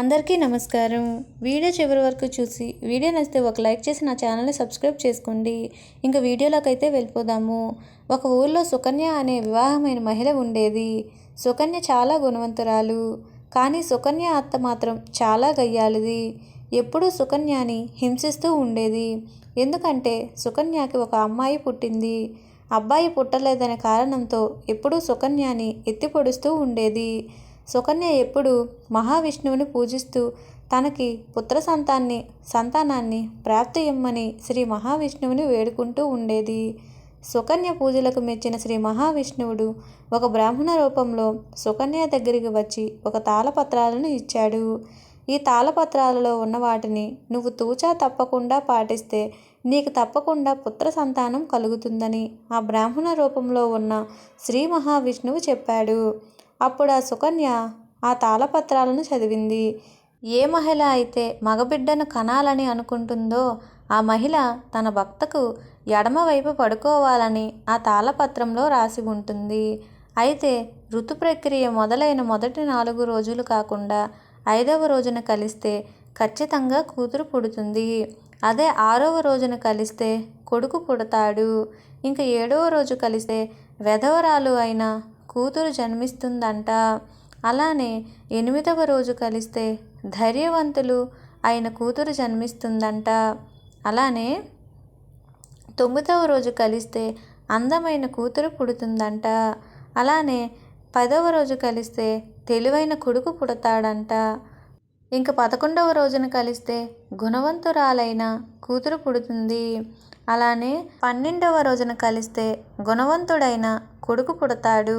అందరికీ నమస్కారం. వీడియో చివరి వరకు చూసి వీడియో నచ్చితే ఒక లైక్ చేసి నా ఛానల్ని సబ్స్క్రైబ్ చేసుకోండి. ఇంకా వీడియోలోకి అయితే వెళ్ళిపోదాము. ఒక ఊర్లో సుకన్య అనే వివాహమైన మహిళ ఉండేది. సుకన్య చాలా గుణవంతురాలు. కానీ సుకన్య అత్త మాత్రం చాలా గయ్యాలిది ఎప్పుడూ సుకన్యని హింసిస్తూ ఉండేది. ఎందుకంటే సుకన్యకి ఒక అమ్మాయి పుట్టింది. అబ్బాయి పుట్టలేదనే కారణంతో ఎప్పుడూ సుకన్యని ఎత్తి పొడుస్తూ ఉండేది. సుకన్య ఎప్పుడు మహావిష్ణువుని పూజిస్తూ తనకి పుత్ర సంతాన్ని సంతానాన్ని ప్రాప్తి ఇమ్మని శ్రీ మహావిష్ణువుని వేడుకుంటూ ఉండేది. సుకన్య పూజలకు మెచ్చిన శ్రీ మహావిష్ణువుడు ఒక బ్రాహ్మణ రూపంలో సుకన్య దగ్గరికి వచ్చి ఒక తాళపత్రాలను ఇచ్చాడు. ఈ తాళపత్రాలలో ఉన్న వాటిని నువ్వు తూచా తప్పకుండా పాటిస్తే నీకు తప్పకుండా పుత్ర సంతానం కలుగుతుందని ఆ బ్రాహ్మణ రూపంలో ఉన్న శ్రీ మహావిష్ణువు చెప్పాడు. అప్పుడు ఆ సుకన్య ఆ తాళపత్రాలను చదివింది. ఏ మహిళ అయితే మగబిడ్డను కనాలని అనుకుంటుందో ఆ మహిళ తన భక్తకు ఎడమవైపు పడుకోవాలని ఆ తాళపత్రంలో రాసి ఉంటుంది. అయితే ఋతు ప్రక్రియ మొదలైన మొదటి నాలుగు రోజులు కాకుండా ఐదవ రోజున కలిస్తే ఖచ్చితంగా కూతురు పుడుతుంది. అదే ఆరవ రోజున కలిస్తే కొడుకు పుడతాడు. ఇంకా ఏడవ రోజు కలిస్తే వెధవరాలు అయిన కూతురు జన్మిస్తుందంట. అలానే ఎనిమిదవ రోజు కలిస్తే ధైర్యవంతులు అయిన కూతురు జన్మిస్తుందంట. అలానే తొమ్మిదవ రోజు కలిస్తే అందమైన కూతురు పుడుతుందంట. అలానే పదవ రోజు కలిస్తే తెలివైన కొడుకు పుడతాడంట. ఇంక పదకొండవ రోజున కలిస్తే గుణవంతురాలైన కూతురు పుడుతుంది. అలానే పన్నెండవ రోజున కలిస్తే గుణవంతుడైన కొడుకు పుడతాడు.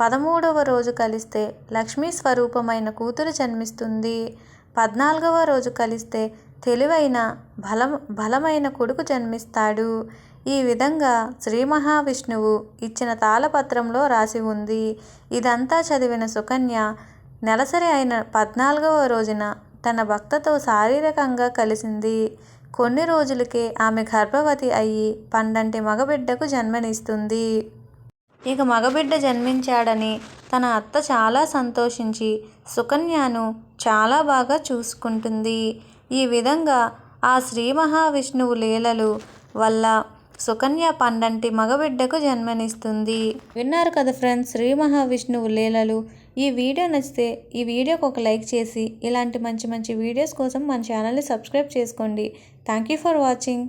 పదమూడవ రోజు కలిస్తే లక్ష్మీ స్వరూపమైన కూతురు జన్మిస్తుంది. పద్నాలుగవ రోజు కలిస్తే తెలివైన బలం బలమైన కొడుకు జన్మిస్తాడు. ఈ విధంగా శ్రీ మహావిష్ణువు ఇచ్చిన తాళపత్రంలో రాసి ఉంది. ఇదంతా చదివిన సుకన్య నెలసరి అయిన పద్నాలుగవ రోజున తన భక్తతో శారీరకంగా కలిసింది. కొన్ని రోజులకే ఆమె గర్భవతి అయ్యి పండంటి మగబిడ్డకు జన్మనిస్తుంది. ఇక మగబిడ్డ జన్మించాడని తన అత్త చాలా సంతోషించి సుకన్యను చాలా బాగా చూసుకుంటుంది. ఈ విధంగా ఆ శ్రీ మహావిష్ణువు లీలలు వల్ల సుకన్య పండంటి మగబిడ్డకు జన్మనిస్తుంది. విన్నారు కదా ఫ్రెండ్స్ శ్రీ మహావిష్ణువు లీలలు. ఈ వీడియో నచ్చితే ఈ వీడియోకి ఒక లైక్ చేసి ఇలాంటి మంచి మంచి వీడియోస్ కోసం మన ఛానల్ని సబ్స్క్రైబ్ చేసుకోండి. Thank you for watching.